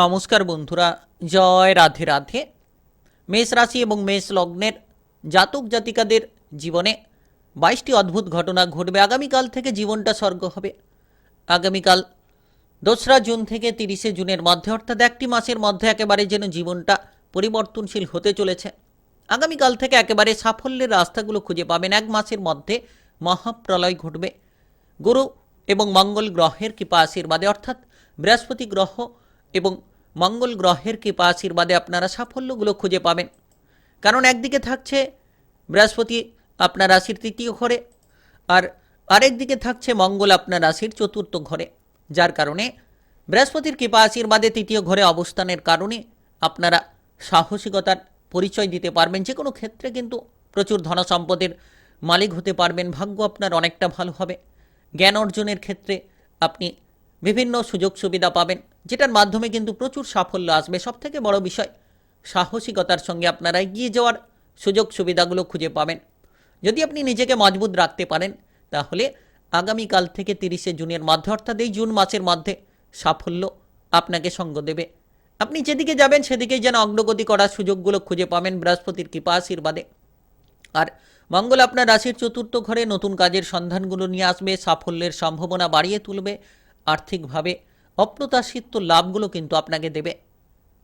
নমস্কার বন্ধুরা, জয় রাধে রাধে। মেষ রাশি এবং মেষ লগ্নের জাতক জাতিকাদের জীবনে বাইশটি অদ্ভুত ঘটনা ঘটবে। আগামীকাল থেকে জীবনটা স্বর্গ হবে। আগামীকাল দোসরা জুন থেকে তিরিশে জুনের মধ্যে, অর্থাৎ একটি মাসের মধ্যে একেবারে যেন জীবনটা পরিবর্তনশীল হতে চলেছে। আগামীকাল থেকে একেবারে সাফল্যের রাস্তাগুলো খুঁজে পাবেন। এক মাসের মধ্যে মহাপ্রলয় ঘটবে। গুরু এবং মঙ্গল গ্রহের কৃপা আশীর্বাদে, অর্থাৎ বৃহস্পতি গ্রহ এবং মঙ্গল গ্রহের কৃপা আশীর্বাদে আপনারা সাফল্যগুলো খুঁজে পাবেন। কারণ একদিকে থাকছে বৃহস্পতি আপনার রাশির তৃতীয় ঘরে, আর আরেক দিকে থাকছে মঙ্গল আপনার রাশির চতুর্থ ঘরে। যার কারণে বৃহস্পতির কৃপা আশীর্বাদে তৃতীয় ঘরে অবস্থানের কারণে আপনারা সাহসিকতার পরিচয় দিতে পারবেন। যে কোনো ক্ষেত্রে কিন্তু প্রচুর ধনসম্পদের মালিক হতে পারবেন। ভাগ্য আপনার অনেকটা ভালো হবে। জ্ঞান অর্জনের ক্ষেত্রে আপনি বিভিন্ন সুযোগ সুবিধা পাবেন, যেটার মাধ্যমে কিন্তু প্রচুর সাফল্য আসবে। সবথেকে বড় বিষয়, সাহসিকতার সঙ্গে আপনারা এগিয়ে যাওয়ার সুযোগ সুবিধাগুলো খুঁজে পাবেন। যদি আপনি নিজেকে মজবুত রাখতে পারেন, তাহলে আগামীকাল থেকে তিরিশে জুনের মধ্যে, অর্থাৎ এই জুন মাসের মধ্যে সাফল্য আপনাকে সঙ্গ দেবে। আপনি যেদিকে যাবেন, সেদিকেই যেন অগ্রগতি করার সুযোগগুলো খুঁজে পাবেন বৃহস্পতির কৃপা আশীর্বাদে। আর মঙ্গল আপনার রাশির চতুর্থ ঘরে নতুন কাজের সন্ধানগুলো নিয়ে আসবে, সাফল্যের সম্ভাবনা বাড়িয়ে তুলবে আর্থিকভাবে অপ্রত্যাশিত লাভগুলো কিন্তু আপনাকে দেবে।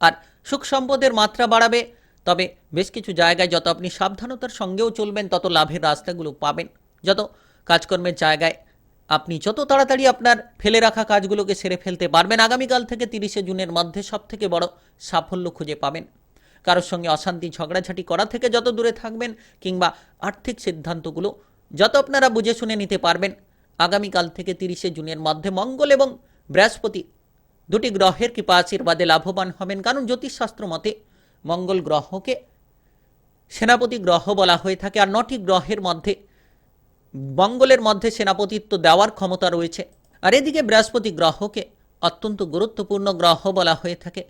আর সুখ সম্পদের মাত্রা বাড়াবে, তবে বেশ কিছু জায়গায় যত আপনি সাবধানতার সঙ্গেও চলবেন, তত লাভের রাস্তাগুলো পাবেন। যত কাজকর্মের জায়গায় আপনি যত তাড়াতাড়ি আপনার ফেলে রাখা কাজগুলোকে সেরে ফেলতে পারবেন, আগামীকাল থেকে তিরিশে জুনের মধ্যে সবথেকে বড় সাফল্য খুঁজে পাবেন। কারোর সঙ্গে অশান্তি, ঝগড়াঝাটি করা থেকে যত দূরে থাকবেন, কিংবা আর্থিক সিদ্ধান্তগুলো যত আপনারা বুঝে শুনে নিতে পারবেন আগামীকাল থেকে তিরিশে জুনের মধ্যে মঙ্গল এবং বৃহস্পতি দুটি গ্রহের কৃপা আশীর্বাদে লাভবান হবেন। কারণ জ্যোতিষশাস্ত্র মতে মঙ্গল গ্রহকে সেনাপতি গ্রহ বলা হয়ে থাকে আর নটি গ্রহের মধ্যে, মঙ্গলের মধ্যে সেনাপতিত্ব দেওয়ার ক্ষমতা রয়েছে। আর এদিকে বৃহস্পতি গ্রহকে অত্যন্ত গুরুত্বপূর্ণ গ্রহ বলা হয়ে থাকে,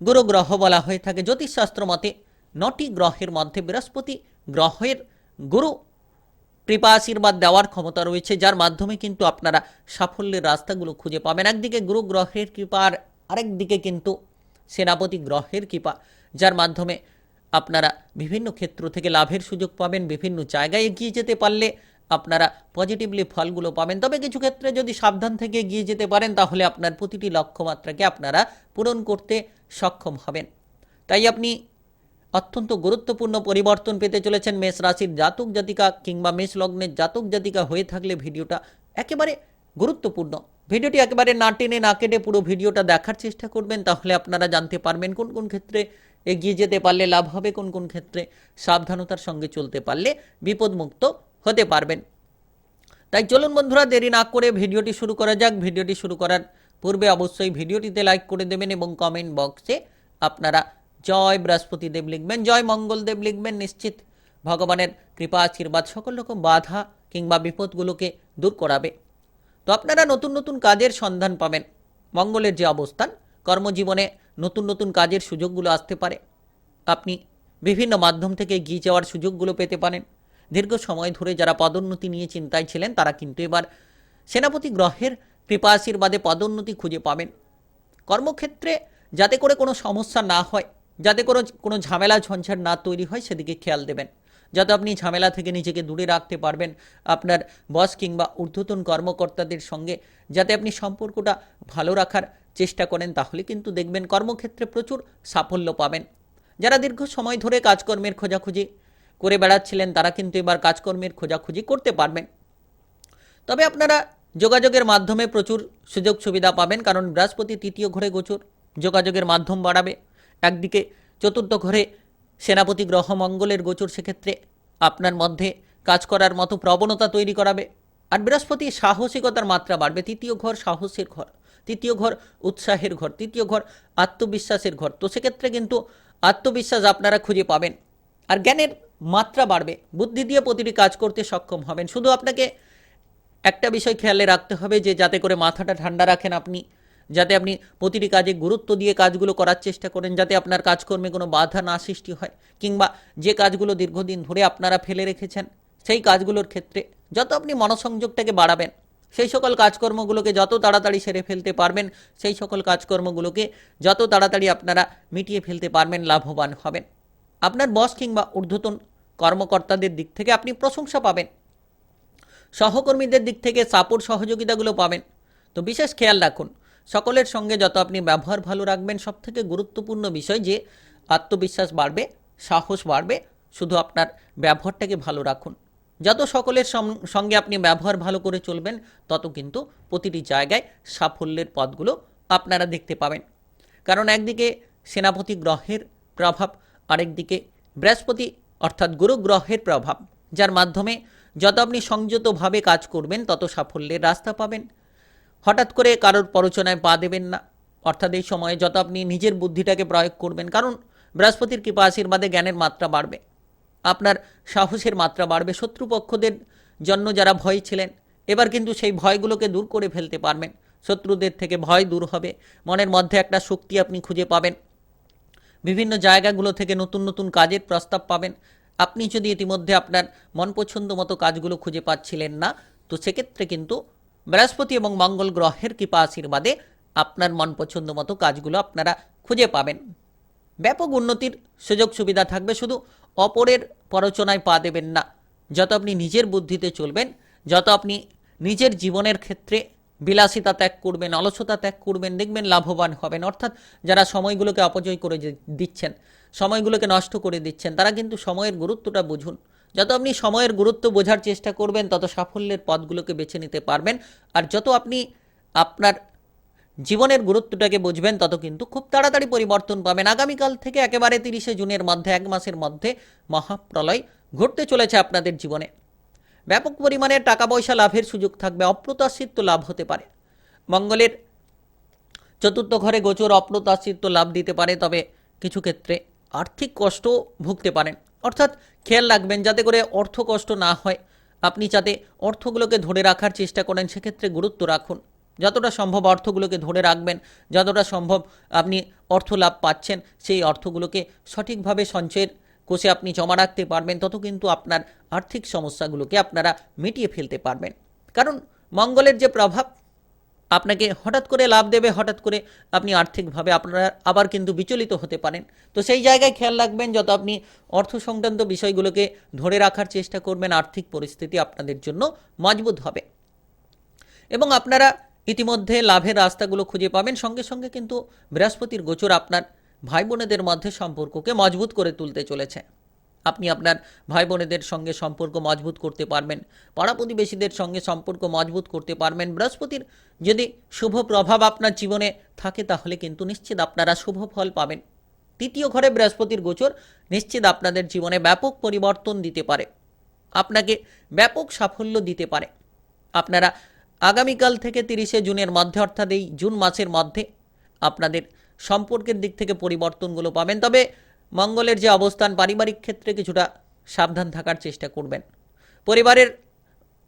গুরু গ্রহ বলা হয়ে থাকে। জ্যোতিষশাস্ত্র মতে নটি গ্রহের মধ্যে বৃহস্পতি গ্রহের গুরু কৃপা আশীর্বাদ দেওয়ার ক্ষমতা রয়েছে, যার মাধ্যমে কিন্তু আপনারা সাফল্যের রাস্তাগুলো খুঁজে পাবেন। একদিকে গুরু গ্রহের কৃপা আর আরেক দিকে কিন্তু সেনাপতি গ্রহের কৃপা, যার মাধ্যমে আপনারা বিভিন্ন ক্ষেত্র থেকে লাভের সুযোগ পাবেন, বিভিন্ন জায়গায় এগিয়ে যেতে পারলে আপনারা পজিটিভলি ফলগুলো পাবেন। তবে কিছু ক্ষেত্রে যদি সাবধান থেকে এগিয়ে যেতে পারেন, তাহলে আপনার প্রতিটি লক্ষ্যমাত্রাকে আপনারা পূরণ করতে সক্ষম হবেন। তাই আপনি অত্যন্ত গুরুত্বপূর্ণ পরিবর্তন পেতে চলেছেন মেষ রাশির জাতক জাতিকা কিংবা মেষ লগ্নের জাতক জাতিকা হয়ে থাকলে ভিডিওটা একেবারে গুরুত্বপূর্ণ। ভিডিওটি একেবারে না টেনে, না কেটে পুরো ভিডিওটা দেখার চেষ্টা করবেন, তাহলে আপনারা জানতে পারবেন কোন কোন ক্ষেত্রে এগিয়ে যেতে পারলে লাভ হবে, কোন কোন ক্ষেত্রে সাবধানতার সঙ্গে চলতে পারলে বিপদমুক্ত হতে পারবেন। তাই চলুন বন্ধুরা, দেরি না করে ভিডিওটি শুরু করা যাক। ভিডিওটি শুরু করার পূর্বে অবশ্যই ভিডিওটিতে লাইক করে দেবেন এবং কমেন্ট বক্সে আপনারা জয় বৃহস্পতি দেব লিখবেন, জয় মঙ্গল দেব লিখবেন, নিশ্চিত ভগবানের কৃপা আশীর্বাদ সকল রকম বাধা কিংবা বিপদগুলোকে দূর করাবে। তো আপনারা নতুন নতুন কাজের সন্ধান পাবেন। মঙ্গলের যে অবস্থান, কর্মজীবনে নতুন নতুন কাজের সুযোগগুলো আসতে পারে। আপনি বিভিন্ন মাধ্যম থেকে এগিয়ে যাওয়ার সুযোগগুলো পেতে পারেন। দীর্ঘ সময় ধরে যারা পদোন্নতি নিয়ে চিন্তায় ছিলেন, তারা কিন্তু এবার সেনাপতি গ্রহের কৃপা আশীর্বাদে পদোন্নতি খুঁজে পাবেন। কর্মক্ষেত্রে যাতে করে কোনো সমস্যা না হয় যাতে কোনো কোনো ঝামেলা, ঝঞ্ঝাট না তৈরি হয়, সেদিকে খেয়াল দেবেন। যাতে আপনি ঝামেলা থেকে নিজেকে দূরে রাখতে পারবেন আপনার বস কিংবা ঊর্ধ্বতন কর্মকর্তাদের সঙ্গে। যাতে আপনি সম্পর্কটা ভালো রাখার চেষ্টা করেন, তাহলে কিন্তু দেখবেন কর্মক্ষেত্রে প্রচুর সাফল্য পাবেন। যারা দীর্ঘ সময় ধরে কাজকর্মের খোঁজাখুঁজি করে বেড়াচ্ছিলেন, তারা কিন্তু এবার কাজকর্মের খোঁজাখুঁজি করতে পারবেন। তবে আপনারা যোগাযোগের মাধ্যমে প্রচুর সুযোগ সুবিধা পাবেন, কারণ বৃহস্পতি তৃতীয় ঘরে গোচর যোগাযোগের মাধ্যম বাড়াবে। একদিকে চতুর্থ ঘরে সেনাপতি গ্রহ মঙ্গলের গোচর সেক্ষেত্রে আপনার মধ্যে কাজ করার মতো প্রবণতা তৈরি করাবে। আর বৃহস্পতি সাহসিকতার মাত্রা বাড়বে। তৃতীয় ঘর সাহসের ঘর, তৃতীয় ঘর উৎসাহের ঘর, তৃতীয় ঘর আত্মবিশ্বাসের ঘর। তো সেক্ষেত্রে কিন্তু আত্মবিশ্বাস আপনারা খুঁজে পাবেন। আর জ্ঞানের মাত্রা বাড়বে। বুদ্ধি দিয়ে প্রতিটি কাজ করতে সক্ষম হবেন। শুধু আপনাকে একটা বিষয় খেয়ালে রাখতে হবে যে, যাতে করে মাথাটা ঠান্ডা রাখেন আপনি। যাতে আপনি প্রতিটি কাজে গুরুত্ব দিয়ে কাজগুলো করার চেষ্টা করেন, যাতে আপনার কাজকর্মে কোনো বাধা না সৃষ্টি হয়, কিংবা যে কাজগুলো দীর্ঘদিন ধরে আপনারা ফেলে রেখেছেন, সেই কাজগুলোর ক্ষেত্রে যত আপনি মনসংযোগটাকে বাড়াবেন, সেই সকল কাজকর্মগুলোকে যত তাড়াতাড়ি সেরে ফেলতে পারবেন, সেই সকল কাজকর্মগুলোকে যত তাড়াতাড়ি আপনারা মিটিয়ে ফেলতে পারবেন, লাভবান হবেন। আপনার বস কিংবা ঊর্ধ্বতন কর্মকর্তাদের দিক থেকে আপনি প্রশংসা পাবেন। সহকর্মীদের দিক থেকে সাপোর্ট সহযোগিতাগুলো পাবেন। তো বিশেষ খেয়াল রাখুন সকলের সঙ্গে যত আপনি ব্যবহার ভালো রাখবেন সব থেকে গুরুত্বপূর্ণ বিষয় যে আত্মবিশ্বাস বাড়বে, সাহস বাড়বে, শুধু আপনার ব্যবহারটাকে ভালো রাখুন। যত সকলের সঙ্গে আপনি ব্যবহার ভালো করে চলবেন, তত কিন্তু প্রতিটি জায়গায় সাফল্যের পথগুলো আপনারা দেখতে পাবেন। কারণ একদিকে সেনাপতি গ্রহের প্রভাব, আরেকদিকে বৃহস্পতি অর্থাৎ গুরু গ্রহের প্রভাব, যার মাধ্যমে যত আপনি সংযতভাবে কাজ করবেন, তত সাফল্যের রাস্তা পাবেন। হঠাৎ করে কারোর প্ররোচনায় পা দেবেন না। অর্থাৎ এই সময়ে যত আপনি নিজের বুদ্ধিটাকে প্রয়োগ করবেন, কারণ বৃহস্পতির কৃপা আশীর্বাদে জ্ঞানের মাত্রা বাড়বে। আপনার সাহসের মাত্রা বাড়বে, শত্রুপক্ষদের জন্য যারা ভয় ছিলেন, এবার কিন্তু সেই ভয়গুলোকে দূর করে ফেলতে পারবেন। শত্রুদের থেকে ভয় দূর হবে। মনের মধ্যে একটা শক্তি আপনি খুঁজে পাবেন। বিভিন্ন জায়গাগুলো থেকে নতুন নতুন কাজের প্রস্তাব পাবেন। আপনি যদি ইতিমধ্যে আপনার মন পছন্দ মতো কাজগুলো খুঁজে পাচ্ছিলেন না, তো সেক্ষেত্রে কিন্তু বৃহস্পতি এবং মঙ্গল গ্রহের কৃপা আশীর্বাদে আপনার মন পছন্দ মতো কাজগুলো আপনারা খুঁজে পাবেন। ব্যাপক উন্নতির সুযোগ সুবিধা থাকবে শুধু অপরের প্ররোচনায় পা দেবেন না। যত আপনি নিজের বুদ্ধিতে চলবেন, যত আপনি নিজের জীবনের ক্ষেত্রে বিলাসিতা ত্যাগ করবেন, অলসতা ত্যাগ করবেন, দেখবেন লাভবান হবেন। অর্থাৎ যারা সময়গুলোকে অপচয় করে দিচ্ছেন, সময়গুলোকে নষ্ট করে দিচ্ছেন, তারা কিন্তু সময়ের গুরুত্বটা বুঝুন। যত আপনি সময়ের গুরুত্ব বোঝার চেষ্টা করবেন, তত সাফল্যের পথগুলোকে বেছে নিতে পারবেন। আর যত আপনি আপনার জীবনের গুরুত্বটাকে বুঝবেন, তত কিন্তু খুব তাড়াতাড়ি পরিবর্তন পাবেন। আগামীকাল থেকে একেবারে তিরিশে জুনের মধ্যে, এক মাসের মধ্যে মহাপ্রলয় ঘটতে চলেছে আপনাদের জীবনে। ব্যাপক পরিমাণে টাকা পয়সা লাভের সুযোগ থাকবে, অপ্রত্যাশিত লাভ হতে পারে। মঙ্গলের চতুর্থ ঘরে গোচর অপ্রত্যাশিত লাভ দিতে পারে, তবে কিছু ক্ষেত্রে আর্থিক কষ্ট ভুগতে পারেন। অর্থাৎ খেয়াল রাখবেন যাতে করে অর্থ কষ্ট না হয়। আপনি যাতে অর্থগুলোকে ধরে রাখার চেষ্টা করেন, সেক্ষেত্রে গুরুত্ব রাখুন। যতটা সম্ভব অর্থগুলোকে ধরে রাখবেন, যতটা সম্ভব আপনি অর্থ লাভ পাচ্ছেন, সেই অর্থগুলোকে সঠিকভাবে সঞ্চয়ের কোষে আপনি জমা রাখতে পারবেন, তত কিন্তু আপনার আর্থিক সমস্যাগুলোকে আপনারা মিটিয়ে ফেলতে পারবেন। কারণ মঙ্গলের যে প্রভাব আপনাকে হঠাৎ করে লাভ দেবে, হঠাৎ করে আপনি আর্থিকভাবে আপনারা আবার কিন্তু বিচলিত হতে পারেন। তো সেই জায়গায় খেয়াল রাখবেন, যত আপনি অর্থ সংক্রান্ত বিষয়গুলোকে ধরে রাখার চেষ্টা করবেন, আর্থিক পরিস্থিতি আপনাদের জন্য মজবুত হবে। এবং আপনারা ইতিমধ্যে লাভের রাস্তাগুলো খুঁজে পাবেন, সঙ্গে সঙ্গে কিন্তু বৃহস্পতির গোচর আপনার ভাই বোনেদের মধ্যে সম্পর্ককে মজবুত করে তুলতে চলেছে। আপনি আপনার ভাই বোনেদের সঙ্গে সম্পর্ক মজবুত করতে পারবেন। পাড়া প্রতিবেশীদের সঙ্গে সম্পর্ক মজবুত করতে পারবেন। বৃহস্পতির যদি শুভ প্রভাব আপনার জীবনে থাকে, তাহলে কিন্তু নিশ্চিত আপনারা শুভ ফল পাবেন। তৃতীয় ঘরে বৃহস্পতির গোচর, নিশ্চিত আপনাদের জীবনে ব্যাপক পরিবর্তন দিতে পারে। আপনাকে ব্যাপক সাফল্য দিতে পারে। আপনারা আগামীকাল থেকে তিরিশে জুনের মধ্যে, অর্থাৎ এই জুন মাসের মধ্যে আপনাদের সম্পর্কের দিক থেকে পরিবর্তনগুলো পাবেন। তবে মঙ্গলের যে অবস্থান, পারিবারিক ক্ষেত্রে কিছুটা সাবধান থাকার চেষ্টা করবেন। পরিবারের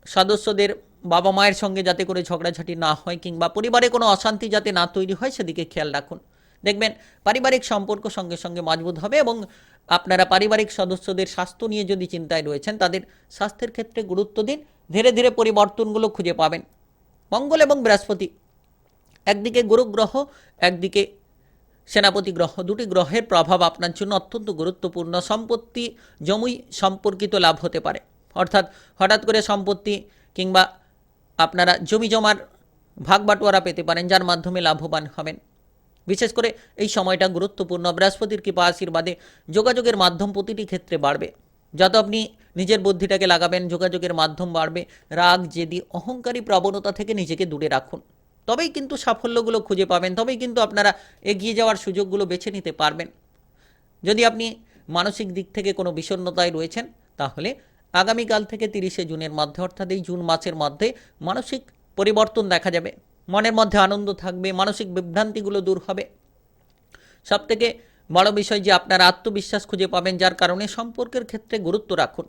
সদস্যদের বাবা মায়ের সঙ্গে যাতে করে ঝগড়াঝাটি না হয় কিংবা পরিবারে কোনো অশান্তি যাতে না তৈরি হয়, সেদিকে খেয়াল রাখুন। দেখবেন, পারিবারিক সম্পর্ক সঙ্গে সঙ্গে মজবুত হবে এবং আপনারা পারিবারিক সদস্যদের স্বাস্থ্য নিয়ে যদি চিন্তায় রয়েছেন, তাদের স্বাস্থ্যের ক্ষেত্রে গুরুত্ব দিন। ধীরে ধীরে পরিবর্তনগুলো খুঁজে পাবেন। মঙ্গল এবং বৃহস্পতি, একদিকে গুরুগ্রহ, একদিকে সেনাপতি গ্রহ, দুটি গ্রহের প্রভাব আপনার জন্য অত্যন্ত গুরুত্বপূর্ণ। সম্পত্তি জমি সম্পর্কিত লাভ হতে পারে। অর্থাৎ হঠাৎ করে সম্পত্তি কিংবা আপনারা জমি জমার ভাগ বাটোয়ারা পেতে পারেন, যার মাধ্যমে লাভবান হবেন। বিশেষ করে এই সময়টা গুরুত্বপূর্ণ। বৃহস্পতির কৃপা আশীর্বাদে যোগাযোগের মাধ্যম প্রতিটি ক্ষেত্রে বাড়বে। যত আপনি নিজের বুদ্ধিটাকে লাগাবেন, যোগাযোগের মাধ্যম বাড়বে। রাগ, জেদি, অহংকারী প্রবণতা থেকে নিজেকে দূরে রাখুন। তবেই কিন্তু সাফল্যগুলো খুঁজে পাবেন, তবেই কিন্তু আপনারা এগিয়ে যাওয়ার সুযোগগুলো বেছে নিতে পারবেন। যদি আপনি মানসিক দিক থেকে কোনো বিষণ্ণতায় রয়েছেন, তাহলে আগামীকাল থেকে তিরিশে জুনের মধ্যে, অর্থাৎ এই জুন মাসের মধ্যে মানসিক পরিবর্তন দেখা যাবে। মনের মধ্যে আনন্দ থাকবে, মানসিক বিভ্রান্তিগুলো দূর হবে। সব থেকে বড় বিষয় যে আপনার আত্মবিশ্বাস খুঁজে পাবেন, যার কারণে সম্পর্কের ক্ষেত্রে গুরুত্ব রাখুন।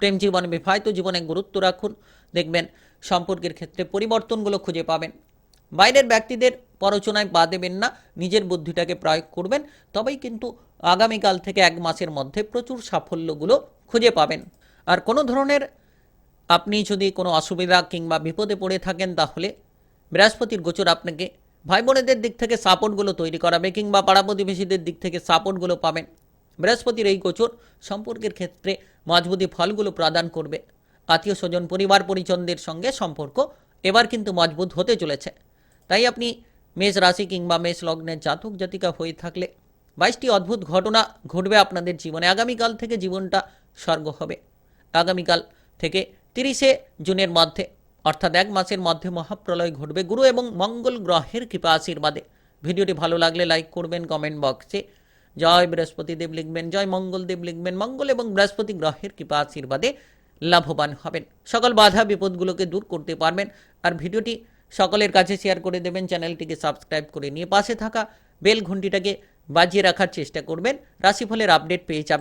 প্রেম জীবনে, বিবাহিত জীবনে গুরুত্ব রাখুন। দেখবেন সম্পর্কের ক্ষেত্রে পরিবর্তনগুলো খুঁজে পাবেন। বাইরের ব্যক্তিদের পরচনায় পা দেবেন না, নিজের বুদ্ধিটাকে প্রয়োগ করবেন, তবেই কিন্তু আগামীকাল থেকে এক মাসের মধ্যে প্রচুর সাফল্যগুলো খুঁজে পাবেন। আর কোনো ধরনের আপনি যদি কোনো অসুবিধা কিংবা বিপদে পড়ে থাকেন, তাহলে বৃহস্পতির গোচর আপনাকে ভাই বোনেদের দিক থেকে সাপোর্টগুলো তৈরি করাবে কিংবা পাড়া প্রতিবেশীদের দিক থেকে সাপোর্টগুলো পাবেন। বৃহস্পতির এই গোচর সম্পর্কের ক্ষেত্রে মজবুতি ফলগুলো প্রদান করবে। আত্মীয় স্বজন, পরিবার পরিজনদের সঙ্গে সম্পর্ক এবার কিন্তু মজবুত হতে চলেছে। তাই আপনি মেষ রাশি কিংবা মেষ লগ্নের জাতক জাতিকা হয়ে থাকলে বাইশটি অদ্ভুত ঘটনা ঘটবে আপনাদের জীবনে। আগামীকাল থেকে জীবনটা স্বর্গ হবে। আগামীকাল থেকে তিরিশে জুনের মধ্যে, অর্থাৎ এক মাসের মধ্যে মহাপ্রলয় ঘটবে। গুরু এবং মঙ্গল গ্রহের কৃপা আশীর্বাদে। ভিডিওটি ভালো লাগলে লাইক করবেন, কমেন্ট বক্সে জয় বৃহস্পতি দেব লিখবেন, জয় মঙ্গল দেব লিখবেন। মঙ্গল এবং বৃহস্পতি গ্রহের কৃপা আশীর্বাদে লাভবান হবেন। সকল বাধা, বিপদগুলোকে দূর করতে পারবেন। আর ভিডিওটি সকলের কাছে শেয়ার করে দেবেন, চ্যানেলটিকে সাবস্ক্রাইব করে নিয়ে পাশে থাকা বেল ঘন্টিটাকে বাজিয়ে রাখার চেষ্টা করবেন। রাশিফলের আপডেট পেয়ে যাবেন।